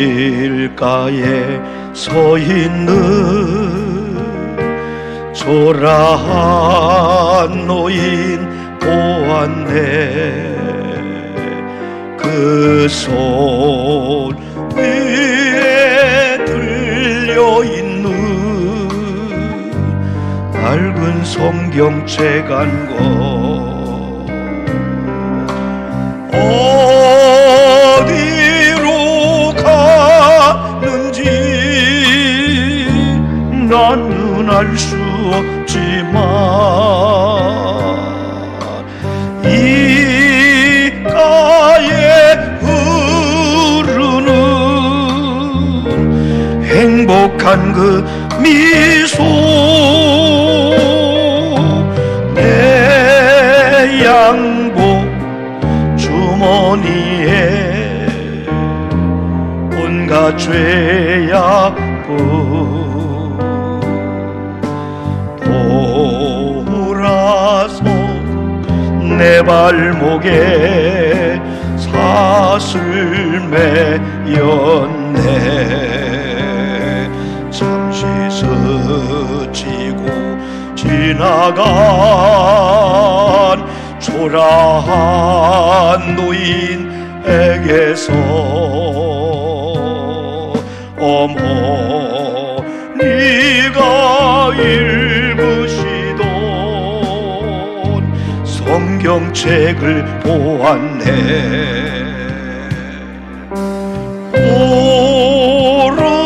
길가에 서 있는 초라한 노인 보았네. 그 손 위에 들려 있는 낡은 성경책 한권 알수 없지만 이 가에 흐르는 행복한 그 미소 내 양복 주머니에 온갖 죄악부 내 발목에 사슬 매였네. 잠시 스치고 지나간 초라한 노인에게서 어머 성경책을 보았네.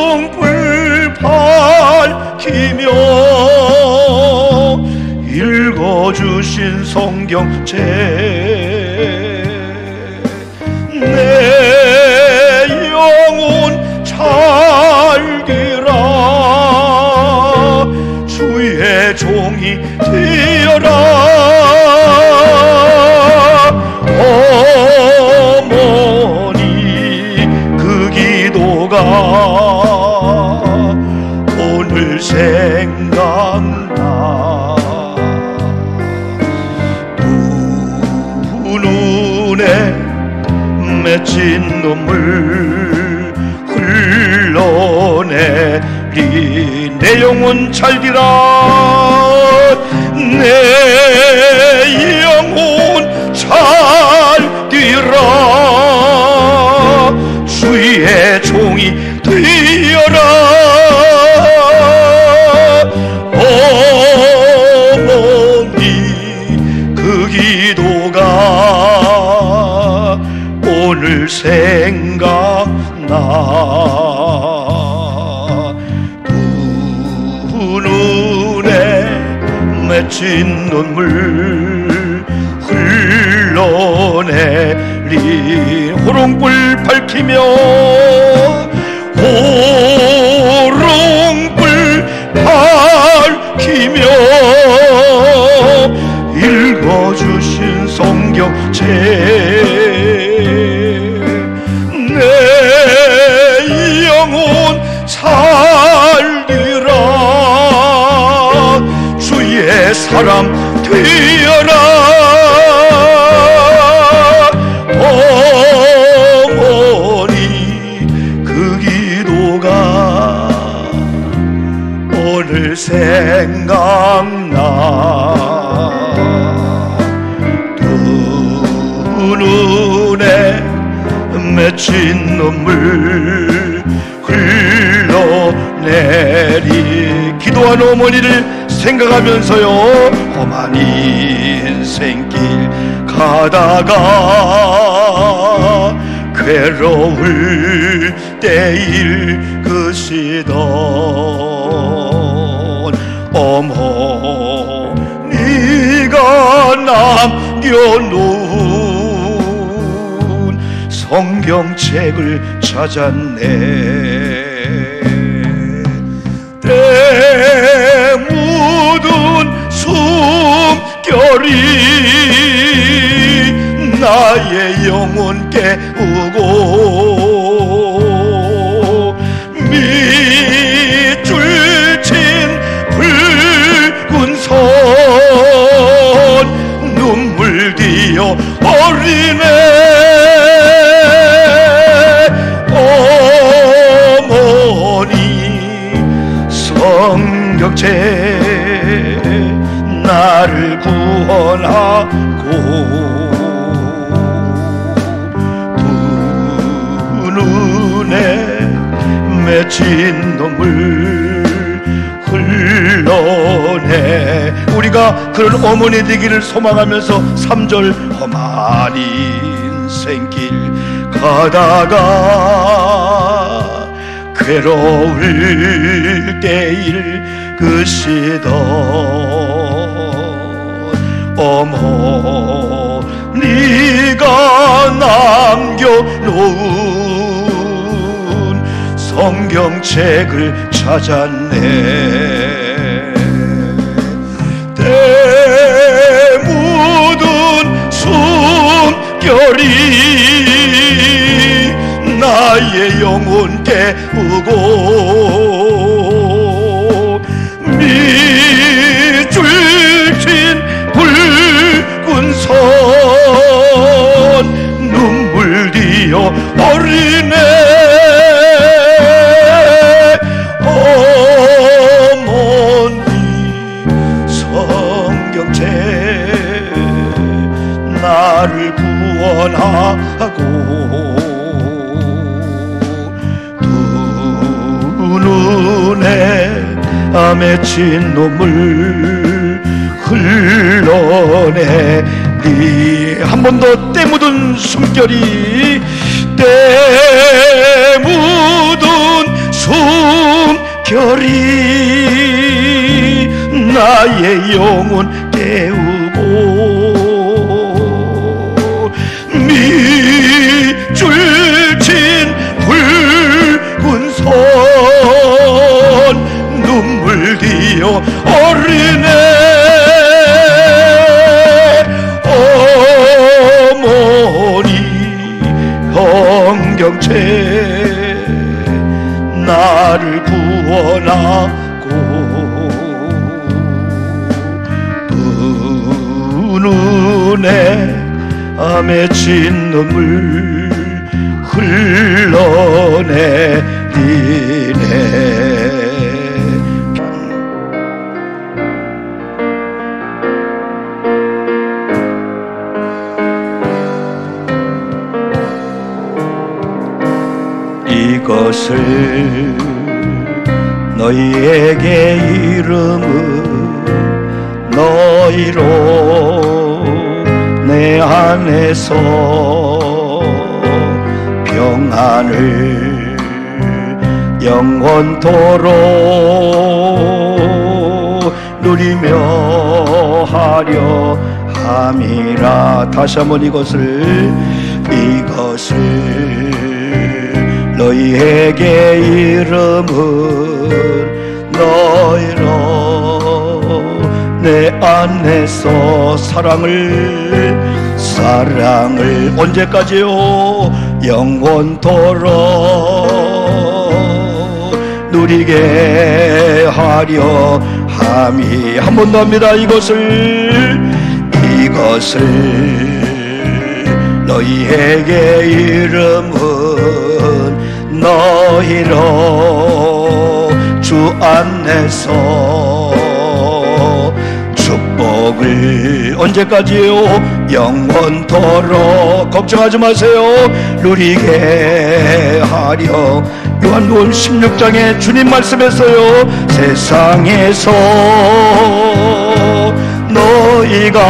오름불 밝히며 읽어주신 성경 책 늘 생각나 두 눈에 맺힌 눈물 흘러내리 내 영혼 살리라 내 영혼 살리라 주의 종이 맺힌 눈물 흘러내리. 호롱불 밝히며 생각나. 두 눈에 맺힌 눈물 흘러내리. 기도한 어머니를 생각하면서요 험한 인생길 가다가 괴로울 때 읽으시던 어머니가 남겨놓은 성경책을 찾았네. 때 묻은 숨결이 나의 영혼 깨우고 성경책 나를 구원하고 두 눈에 맺힌 눈물 흘러내. 우리가 그런 어머니 되기를 소망하면서 3절 험한 인생길 가다가 괴로울 때일 그 시던 어머니가 남겨놓은 성경책을 찾았네 깨우고 밑줄 친 붉은 선 눈물 뒤어 어린애 어머니 성경책 나를 구원하고 눈에 맺힌 눈물 흘러내리 한번 더 때 묻은 숨결이 때 묻은 숨결이 나의 영혼 깨우고 성경책 나를 구원하고 두 눈에 맺힌 눈물 흘러내리네 것을 너희에게 이름은 너희로 내 안에서 평안을 영원토록 누리며 하려 함이라. 다시 한번 이것을 이것을 너희에게 이름은 너희로 내 안에서 사랑을 사랑을 언제까지요? 영원토록 누리게 하려 함이. 한 번 더 합니다. 이것을 이것을 너희에게 이름은 너희로 주 안에서 축복을 언제까지요? 영원토록 걱정하지 마세요. 누리게 하려 요한복음 16장에 주님 말씀했어요. 세상에서 너희가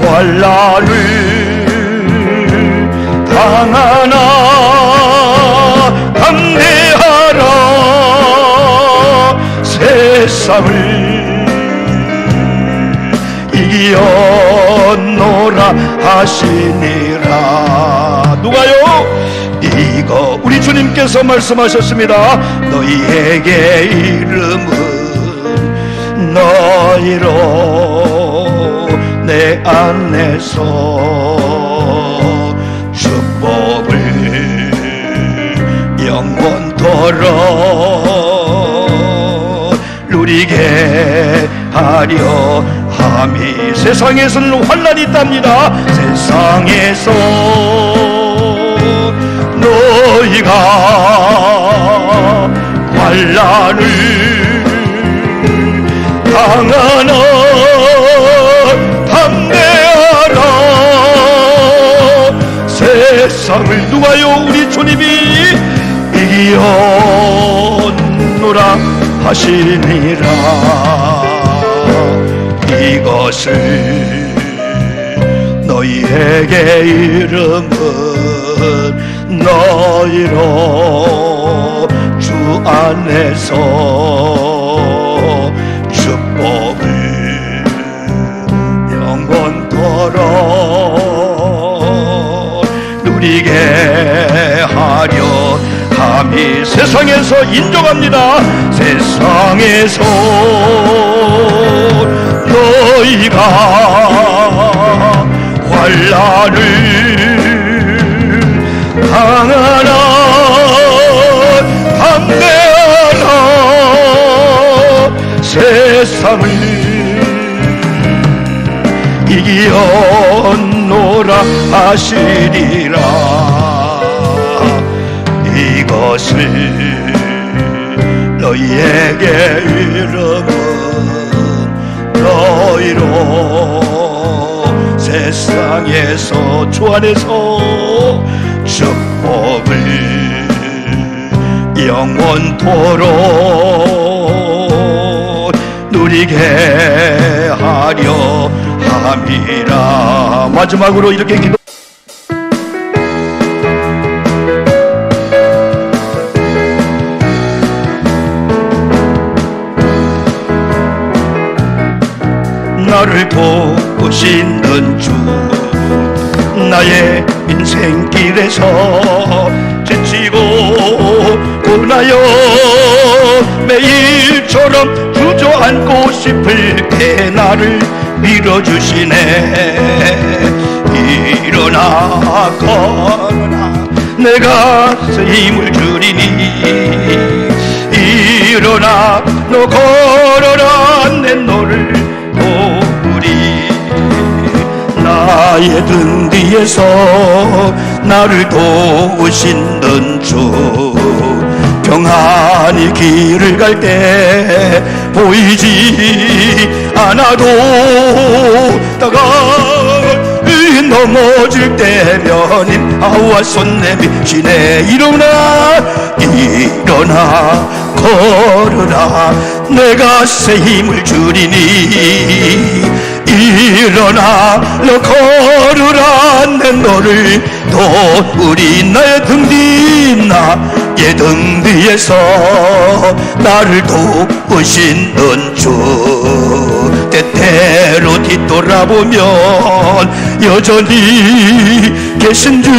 환란을 당하나 담대하라 세상을 이겼노라 하시니라. 누가요? 이거 우리 주님께서 말씀하셨습니다. 너희에게 이름은 너희로 내 안에서 영원토록 누리게 하려 함이 세상에서는 환란이 있답니다. 세상에서 하시니라. 이것을 너희에게 이름은 너희로 주 안에서 축복을 영원토록 누리게 하려 감히 세상에서 인정합니다. 세상에서 너희가 환란을 당하나 담대하나 세상을 이기었노라 하시리라 너희에게 이름은 너희로 세상에서 주 안에서 축복을 영원토록 누리게 하려 함이라. 마지막으로 이렇게 기도 돕으시는 주 나의 인생길에서 지치고 고나여 매일처럼 주저앉고 싶을 때 나를 밀어주시네. 일어나 걸어라 내가 힘을 주리니 일어나 너 걸어라. 내 너를 나의 등 뒤에서 나를 도우시는 주. 평안히 길을 갈 때 보이지 않아도 다가 넘어질 때면 님 아와 손 내미시네. 일어나 일어나 걸으라. 내가 새 힘을 주리니 일어나 너 걸으라 내 너를 도우리 나의 등 뒤 나의 등 뒤에서 나를 도우시는 주 때때로 뒤돌아보면 여전히 계신 줄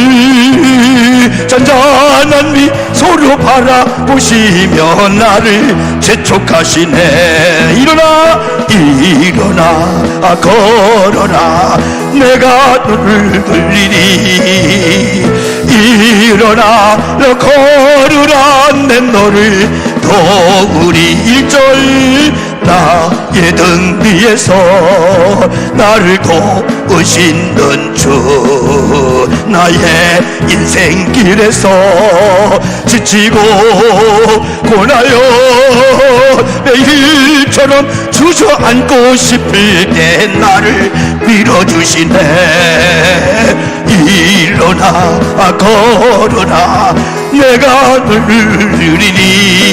잔잔한 미소로 바라보시며 나를 재촉하시네. 일어나 일어나 아, 걸어라 내가 너를 돌리리. 일어나 너 걸으라. 내 너를 도우리. 일절 나의 등 위에서 나를 도우시는 주 나의 인생길에서 지치고 고나요. 매일처럼 주저앉고 싶을 때 나를 밀어주시네. 일어나 걸어라 내가 누리니.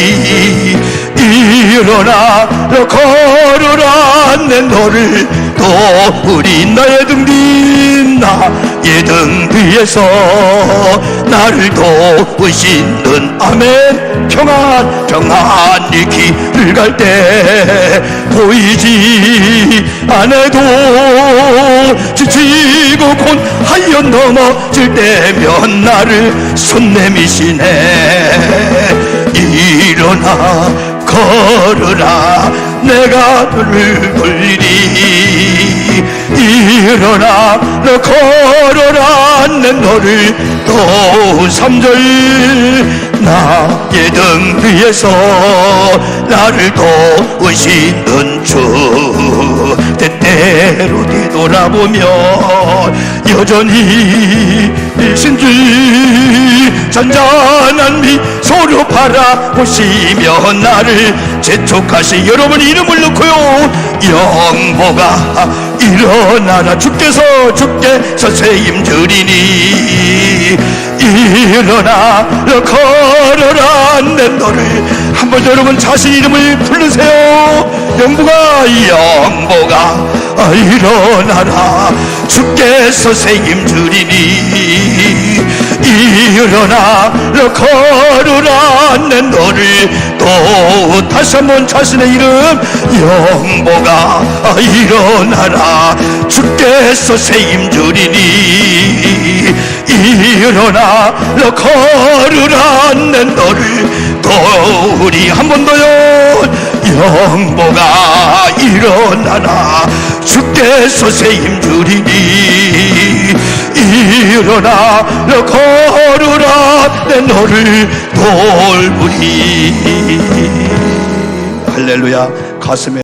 일어나 너 걸어라 내 너를 도우리 나의 등 뒤 나의 등 뒤에서 나를 도우시는 아멘. 평안 평안히 길을 갈 때 보이지 않아도 지치고 곤하여 넘어질 때면 나를 손 내미시네. 일어나 걸으라 내가 너를 돌리리 일어나 너 걸어라 내 너를 또 삼절 나의 등 뒤에서 나를 도우시는 주. 때때로 뒤돌아보면 여전히 신주 잔잔한 미소로 바라보시며 나를 재촉하시 여러분 이름을 넣고요. 영보가 일어나라. 주께서 주께서 새힘 주리니 일어나 걸어라. 내 너를 한번 여러분 자신 이름을 부르세요. 영부가 영보가. 아, 일어나라. 주께서 책임주리니. 일어나 걸어라. 내 너를 또 다시 한번 자신의 이름. 영보가 아, 일어나라. 주께서 책임주리니 일어나 걸으라 내 너를 또 우리 한 번 더요. 영보가 일어나라 주께서 책임주리니 일어나 걸으라 내 너를 돌보리. 할렐루야. 가슴에